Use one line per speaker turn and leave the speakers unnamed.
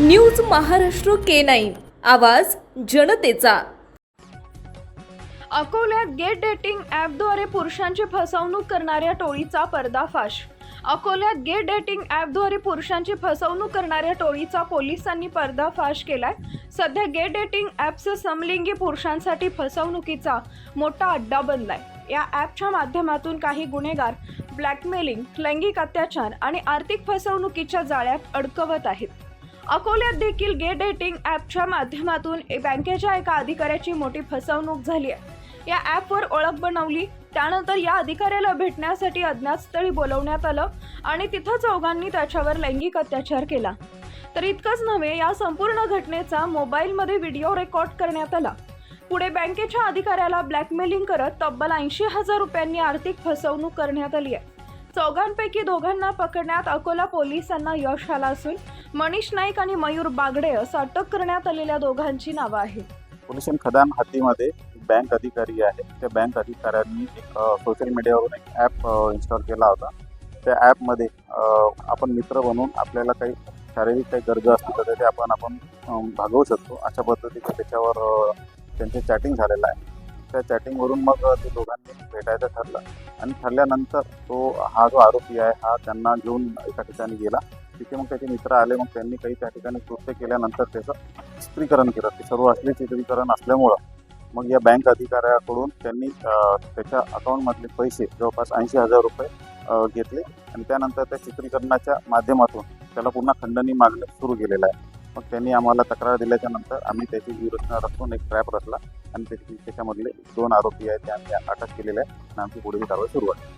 News Maharashtra K nine. आवाज जनतेचा.
अकोल्यात गेट डेटिंग ॲपद्वारे पुरुषांची फसवणूक करणाऱ्या टोळीचा पर्दाफाश. अकोल्यात गेट डेटिंग ॲपद्वारे पुरुषांची फसवणूक करणाऱ्या टोळीचा पोलिसांनी पर्दाफाश केलाय. सध्या गेट डेटिंग ॲपचं समलिंगी पुरुषांसाठी फसवणुकीचा मोठा अड्डा बनलाय. या ॲपच्या माध्यमातून काही गुन्हेगार ब्लॅकमेलिंग लैंगिक अत्याचार आणि आर्थिक फसवणुकीच्या जाळ्यात अडकवत आहेत. अकोल्यात देखील गे डेटिंग ॲपच्या माध्यमातून बँकेच्या एका अधिकाऱ्याची मोठी फसवणूक झाली आहे. या ॲपवर ओळख बनवली त्यानंतर या अधिकाऱ्याला भेटण्यासाठी अज्ञात स्थळी बोलवण्यात आलं आणि तिथं चौघांनी त्याच्यावर लैंगिक अत्याचार केला. तर इतकंच नव्हे या संपूर्ण घटनेचा मोबाईलमध्ये व्हिडिओ रेकॉर्ड करण्यात आला. पुढे बँकेच्या अधिकाऱ्याला ब्लॅकमेलिंग करत तब्बल ऐंशी हजार रुपयांनी आर्थिक फसवणूक करण्यात आली आहे. चौघांपैकी दोघांना पकडण्यात अकोला पोलिसांना यश आलं असून मनीष नाईक आणि मयूर बागडे असं अटक करण्यात आलेल्या दोघांची नावं आहेत.
पोल्युशन खदान हद्दीमध्ये बँक अधिकारी आहे. त्या बँक अधिकाऱ्यांनी एक सोशल मीडियावरून एक ॲप इन्स्टॉल केला होता. त्या ॲपमध्ये आपण मित्र बनून आपल्याला काही शारीरिक काही गरजा असतील तर ते आपण आपण भागवू शकतो. अशा पद्धतीचं त्याच्यावर त्यांचे चॅटिंग झालेलं आहे. त्या चॅटिंगवरून मग ते दोघांनी भेटायचं ठरलं. आणि ठरल्यानंतर तो हा जो आरोपी आहे हा त्यांना घेऊन एका ठिकाणी गेला. तिथे मग त्याचे मित्र आले मग त्यांनी काही त्या ठिकाणी कृत्य केल्यानंतर त्याचं चित्रीकरण केलं. ते सर्व असले चित्रीकरण असल्यामुळं मग या बँक अधिकाऱ्याकडून त्यांनी त्याच्या अकाउंटमधले पैसे जवळपास ऐंशी हजार रुपये घेतले आणि त्यानंतर त्या चित्रीकरणाच्या माध्यमातून त्याला पुन्हा खंडणी मागणं सुरू केलेलं आहे. मग त्यांनी आम्हाला तक्रार दिल्याच्या नंतर आम्ही त्याची विरचना रचून एक ट्रॅप रचला आणि त्याची त्याच्यामधले दोन आरोपी आहेत ते आम्ही अटक केलेले आहे आणि आमची पुढील कारवाई सुरू आहे.